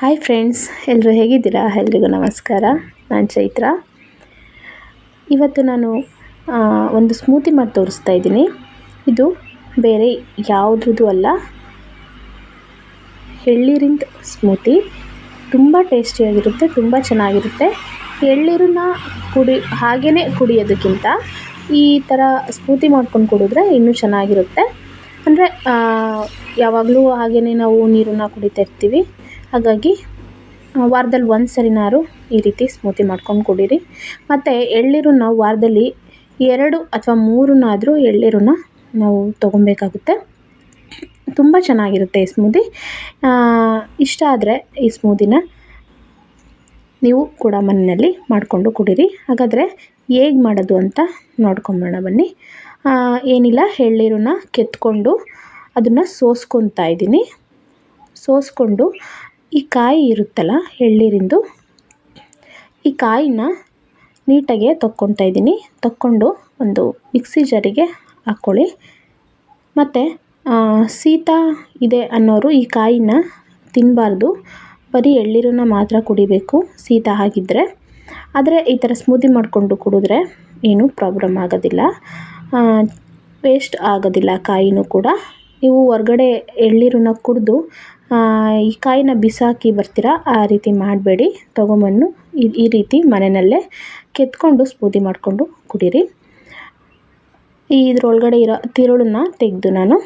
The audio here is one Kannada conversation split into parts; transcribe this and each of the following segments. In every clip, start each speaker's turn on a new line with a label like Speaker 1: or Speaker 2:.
Speaker 1: ಹಾಯ್ ಫ್ರೆಂಡ್ಸ್ ಎಲ್ಲರೂ ಹೇಗಿದ್ದೀರಾ? ಎಲ್ರಿಗೂ ನಮಸ್ಕಾರ. ನಾನು ಚೈತ್ರ. ಇವತ್ತು ನಾನು ಒಂದು ಸ್ಮೂತಿ ಮಾಡಿ ತೋರಿಸ್ತಾ ಇದ್ದೀನಿ. ಇದು ಬೇರೆ ಯಾವುದ್ರದ್ದು ಅಲ್ಲ. ಎಳ್ಳೀರಿಂದ ಸ್ಮೂತಿ ತುಂಬ ಟೇಸ್ಟಿಯಾಗಿರುತ್ತೆ ತುಂಬ ಚೆನ್ನಾಗಿರುತ್ತೆ. ಎಳ್ಳೀರನ್ನ ಕುಡಿ ಹಾಗೇ ಕುಡಿಯೋದಕ್ಕಿಂತ ಈ ಥರ ಸ್ಮೂತಿ ಮಾಡ್ಕೊಂಡು ಕುಡಿದ್ರೆ ಇನ್ನೂ ಚೆನ್ನಾಗಿರುತ್ತೆ. ಅಂದರೆ ಯಾವಾಗಲೂ ಹಾಗೆಯೇ ನಾವು ನೀರನ್ನು ಕುಡಿತಾ ಇರ್ತೀವಿ. ಹಾಗಾಗಿ ವಾರದಲ್ಲಿ ಒಂದು ಸರಿನಾದ್ರು ಈ ರೀತಿ ಸ್ಮೂತಿ ಮಾಡ್ಕೊಂಡು ಕುಡೀರಿ. ಮತ್ತು ನಾವು ವಾರದಲ್ಲಿ ಎರಡು ಅಥವಾ ಮೂರನ್ನಾದರೂ ಎಳ್ನೀರನ್ನ ನಾವು ತೊಗೊಬೇಕಾಗುತ್ತೆ. ತುಂಬ ಚೆನ್ನಾಗಿರುತ್ತೆ ಈ ಸ್ಮೂದಿ. ಇಷ್ಟ ಆದರೆ ಈ ಸ್ಮೂದಿನ ನೀವು ಕೂಡ ಮನೆಯಲ್ಲಿ ಮಾಡಿಕೊಂಡು ಕುಡೀರಿ. ಹಾಗಾದರೆ ಹೇಗೆ ಮಾಡೋದು ಅಂತ ನೋಡ್ಕೊಂಬೋಣ ಬನ್ನಿ. ಏನಿಲ್ಲ ಎಳ್ನೀರನ್ನ ಕೆತ್ಕೊಂಡು ಅದನ್ನು ಸೋಸ್ಕೊತಾ ಇದ್ದೀನಿ. ಸೋಸ್ಕೊಂಡು ಈ ಕಾಯಿ ಇರುತ್ತಲ್ಲ, ಎಳ್ಳೀರಿಂದು, ಈ ಕಾಯಿನ ನೀಟಾಗೆ ತೊಕ್ಕೊತಾ ಇದ್ದೀನಿ. ತೊಕ್ಕೊಂಡು ಒಂದು ಮಿಕ್ಸಿ ಜಾರಿಗೆ ಹಾಕ್ಕೊಳ್ಳಿ. ಮತ್ತು ಶೀತ ಇದೆ ಅನ್ನೋರು ಈ ಕಾಯಿನ ತಿನ್ನಬಾರ್ದು ಬರೀ ಎಳ್ನೀರನ್ನ ಮಾತ್ರ ಕುಡಿಬೇಕು, ಶೀತ ಆಗಿದ್ದರೆ ಆದರೆ, ಈ ಥರ ಸ್ಮೂದಿ ಮಾಡಿಕೊಂಡು ಕುಡಿದ್ರೆ ಏನೂ ಪ್ರಾಬ್ಲಮ್ ಆಗೋದಿಲ್ಲ. ವೇಸ್ಟ್ ಆಗೋದಿಲ್ಲ ಕಾಯಿನೂ ಕೂಡ. ನೀವು ಹೊರ್ಗಡೆ ಎಳ್ಳೀರನ್ನ ಕುಡಿದು ಈ ಕಾಯಿನ ಬಿಸಾಕಿ ಬರ್ತೀರಾ, ಆ ರೀತಿ ಮಾಡಬೇಡಿ. ತೊಗೊಂಬಂದು ಈ ರೀತಿ ಮನೆಯಲ್ಲೇ ಕೆತ್ಕೊಂಡು ಸ್ಮೂದಿ ಮಾಡಿಕೊಂಡು ಕುಡೀರಿ. ಇದ್ರೊಳಗಡೆ ಇರೋ ತಿರುಳನ್ನ ತೆಗೆದು ನಾನು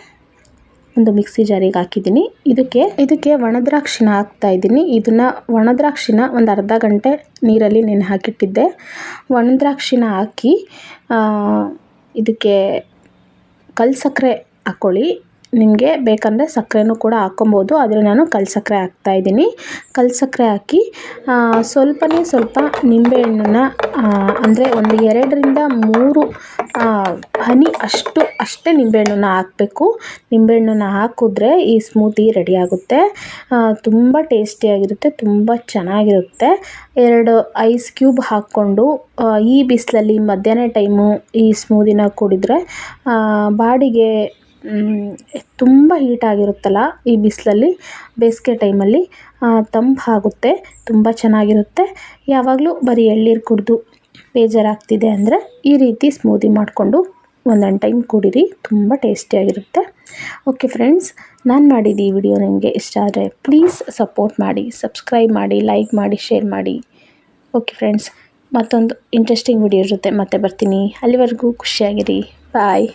Speaker 1: ಒಂದು ಮಿಕ್ಸಿ ಜಾರಿಗೆ ಹಾಕಿದ್ದೀನಿ. ಇದಕ್ಕೆ ಇದಕ್ಕೆ ಒಣದ್ರಾಕ್ಷಿನ ಹಾಕ್ತಾ ಇದ್ದೀನಿ. ಇದನ್ನು ಒಣದ್ರಾಕ್ಷಿನ ಒಂದು ಅರ್ಧ ಗಂಟೆ ನೀರಲ್ಲಿ ನೆನೆ ಹಾಕಿಟ್ಟಿದ್ದೆ. ಒಣದ್ರಾಕ್ಷಿನ ಹಾಕಿ ಇದಕ್ಕೆ ಕಲ್ಸಕ್ಕರೆ ಹಾಕ್ಕೊಳ್ಳಿ. ನಿಮಗೆ ಬೇಕಂದರೆ ಸಕ್ಕರೆನೂ ಕೂಡ ಹಾಕ್ಕೊಬೋದು ಆದರೆ ನಾನು ಕಲ್ಲು ಸಕ್ಕರೆ ಹಾಕ್ತಾಯಿದ್ದೀನಿ ಕಲ್ಲು ಸಕ್ಕರೆ ಹಾಕಿ ಸ್ವಲ್ಪನೇ ಸ್ವಲ್ಪ ನಿಂಬೆಹಣ್ಣನ್ನು ಅಂದರೆ ಒಂದು ಎರಡರಿಂದ ಮೂರು ಹನಿ ಅಷ್ಟು ಅಷ್ಟೇ ನಿಂಬೆಹಣ್ಣನ್ನ ಹಾಕಬೇಕು. ನಿಂಬೆಹಣ್ಣನ್ನು ಹಾಕಿದ್ರೆ ಈ ಸ್ಮೂತಿ ರೆಡಿ ಆಗುತ್ತೆ. ಆ, ತುಂಬ ಟೇಸ್ಟಿಯಾಗಿರುತ್ತೆ ತುಂಬ ಚೆನ್ನಾಗಿರುತ್ತೆ. ಎರಡು ಐಸ್ ಕ್ಯೂಬ್ ಹಾಕ್ಕೊಂಡು ಈ ಬಿಸಿಲಲ್ಲಿ ಮಧ್ಯಾಹ್ನ ಟೈಮು ಈ ಸ್ಮೂದಿನ ಕುಡಿದ್ರೆ ಬಾಡಿಗೆ ತುಂಬ ಹೀಟ್ ಆಗಿರುತ್ತಲ್ಲ ಈ ಬಿಸಿಲಲ್ಲಿ? ಬೇಸಿಗೆ ಟೈಮಲ್ಲಿ ತಂಪಾಗುತ್ತೆ ತುಂಬ ಚೆನ್ನಾಗಿರುತ್ತೆ. ಯಾವಾಗಲೂ ಬರೀ ಎಳ್ನೀರು ಕುಡಿದು ಬೇಜಾರಾಗ್ತಿದೆ ಅಂದರೆ ಈ ರೀತಿ ಸ್ಮೂದಿ ಮಾಡಿಕೊಂಡು ಒಂದೊಂದು ಟೈಮ್ ಕುಡೀರಿ, ತುಂಬ ಟೇಸ್ಟಿಯಾಗಿರುತ್ತೆ ಓಕೆ ಫ್ರೆಂಡ್ಸ್ ನಾನು ಮಾಡಿದ ಈ ವಿಡಿಯೋ ನಿಮಗೆ ಇಷ್ಟ ಆದರೆ ಪ್ಲೀಸ್ ಸಪೋರ್ಟ್ ಮಾಡಿ ಸಬ್ಸ್ಕ್ರೈಬ್ ಮಾಡಿ ಲೈಕ್ ಮಾಡಿ ಶೇರ್ ಮಾಡಿ. ಓಕೆ ಫ್ರೆಂಡ್ಸ್ ಮತ್ತೊಂದು ಇಂಟ್ರೆಸ್ಟಿಂಗ್ ವಿಡಿಯೋ ಜೊತೆ ಮತ್ತೆ ಬರ್ತೀನಿ. ಅಲ್ಲಿವರೆಗೂ ಖುಷಿಯಾಗಿರಿ. ಬಾಯ್